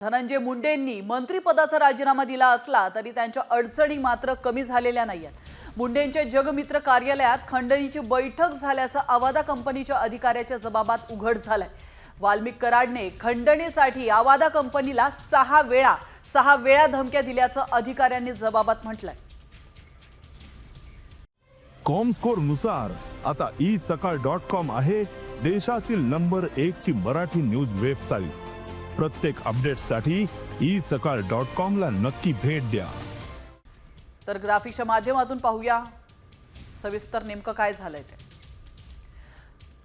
धनंजय मुंडेंनी मंत्रिपदाचा राजीनामा दिला असला तरी त्यांच्या अडचणी मात्र कमी झालेल्या नाही आहेत मुंडेंच्या जगमित्र कार्यालयात खंडणीची बैठक झाल्याचं आवादा कंपनीच्या अधिकाऱ्याच्या जबाबात उघड झालंय. वाल्मिक कराडने खंडणीसाठी आवादा कंपनीला सहा वेळा सहा वेळा धमक्या दिल्याचं अधिकाऱ्यांनी जबाबात म्हटलंय. कॉमस्कोरनुसार आता ई सकाळ डॉट कॉम आहे देशातील नंबर एक ची मराठी न्यूज वेबसाईट. प्रत्येक अपडेटसाठी ई सकाळ डॉट कॉमला नक्की भेट द्या. तर ग्राफिकच्या माध्यमातून पाहूया. सविस्तर नेमकं काय झालंय ते.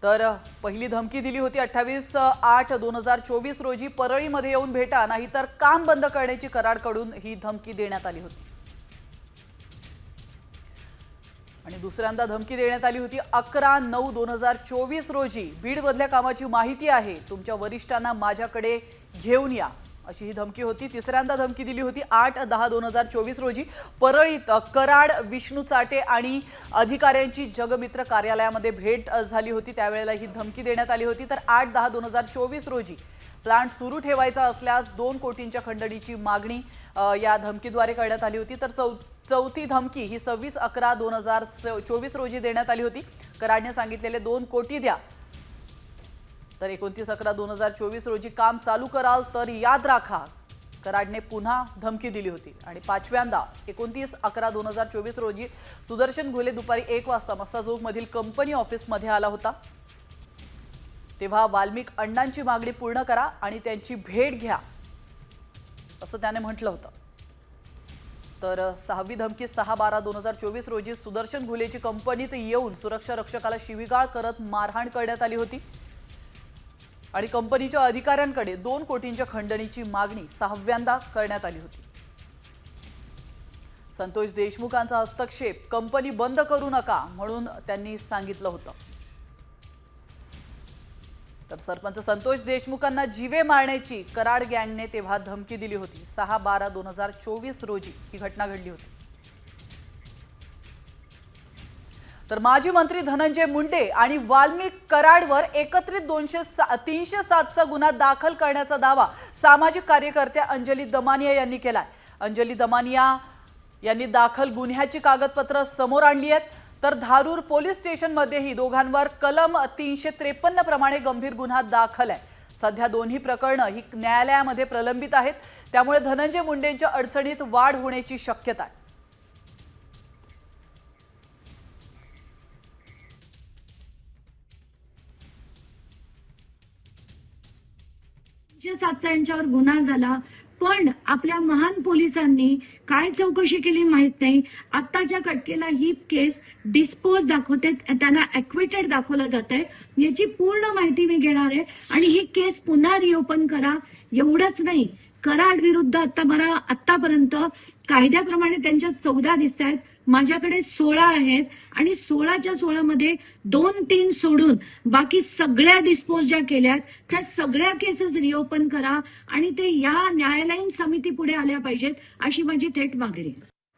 तर पहिली धमकी दिली होती अठ्ठावीस आठ दोन हजार चोवीस रोजी परळीमध्ये येऊन भेटा नाहीतर काम बंद करण्याची कराडकडून ही धमकी देण्यात आली होती. आणि दुसऱ्यांदा धमकी देण्यात आली होती अकरा नऊ दोन हजार चोवीस रोजी. बीडमधल्या कामाची माहिती आहे. तुमच्या वरिष्ठांना माझ्याकडे घेऊन या. अशी ही धमकी होती. तिसऱ्यांदा धमकी दिली होती आठ दहा दोन हजार चोवीस रोजी. परळीत कराड विष्णू चाटे आणि अधिकाऱ्यांची जगमित्र कार्यालयामध्ये भेट झाली होती. त्यावेळेला ही धमकी देण्यात आली होती. तर आठ दहा दोन हजार चोवीस रोजी प्लांट सुरू ठेवायचा असल्यास दोन कोटींच्या खंडणीची मागणी या धमकीद्वारे करण्यात आली होती. तर चौ चौथी धमकी ही सव्वीस अकरा दोन हजार चोवीस रोजी देण्यात आली होती. कराडने सांगितलेले दोन कोटी द्या. तर एकोणतीस अकरा दोन हजार चोवीस रोजी काम चालू कराल तर याद राखा. कराडने पुन्हा धमकी दिली होती. आणि पाचव्यांदा एकोणतीस अकरा दोन हजार चोवीस रोजी सुदर्शन घोले दुपारी एक वाजता मस्साजोगमधील कंपनी ऑफिसमध्ये आला होता. तेव्हा वाल्मिक अण्णांची मागणी पूर्ण करा आणि त्यांची भेट घ्या असं त्याने म्हटलं होतं. तर सहावी धमकी सहा बारा दोन हजार चोवीस रोजी सुदर्शन घुलेची कंपनीत येऊन सुरक्षा रक्षकाला शिवीगाळ करत मारहाण करण्यात आली होती. आणि कंपनीच्या अधिकाऱ्यांकडे दोन कोटींच्या खंडणीची मागणी सहाव्यांदा करण्यात आली होती. संतोष देशमुखांचा हस्तक्षेप कंपनी बंद करू नका म्हणून त्यांनी सांगितलं होतं. तर सरपंच संतोष देशमुखांना जीवे मारण्याची कराड गँगने तेव्हा धमकी दिली होती. सहा बारा दोन हजार चोवीस रोजी ही घटना घडली होती. तर माजी मंत्री धनंजय मुंडे आणि वाल्मिक कराडवर एकत्रित दोनशे सा तीनशे सातचा गुन्हा दाखल करण्याचा दावा सामाजिक कार्यकर्त्या अंजली दमानिया यांनी केलाय. अंजली दमानिया यांनी दाखल गुन्ह्याची कागदपत्र समोर आणली आहेत. तर धारूर पोलीस स्टेशनमध्येही दोघांवर कलम तीनशे त्रेपन्न प्रमाणे गंभीर गुन्हा दाखल आहे. सध्या दोन्ही प्रकरणं ही न्यायालयामध्ये प्रलंबित आहेत. त्यामुळे धनंजय मुंडेंच्या अडचणीत वाढ होण्याची शक्यता आहे. तीनशे सातचा यांच्यावर गुन्हा झाला. पण आपल्या महान पोलिसांनी काय चौकशी केली माहीत नाही. आत्ताच्या कटकेला ही केस डिस्पोज दाखवते त्यांना अक्विटेड दाखवलं जात आहे याची पूर्ण माहिती मी घेणार आहे. आणि ही केस पुन्हा रिओपन करा. एवढंच नाही. कराड विरुद्ध आता मला आतापर्यंत कायद्याप्रमाणे त्यांच्या चौदा दिसत आहेत माझ्याकडे सोळा आहेत आणि सोळाच्या सोळामध्ये दोन तीन सोडून बाकी सगळ्या डिस्पोज ज्या केल्यात त्या सगळ्या केसेस रिओपन करा आणि ते या न्यायालयीन समिती पुढे आल्या पाहिजेत अशी माझी थेट मागणी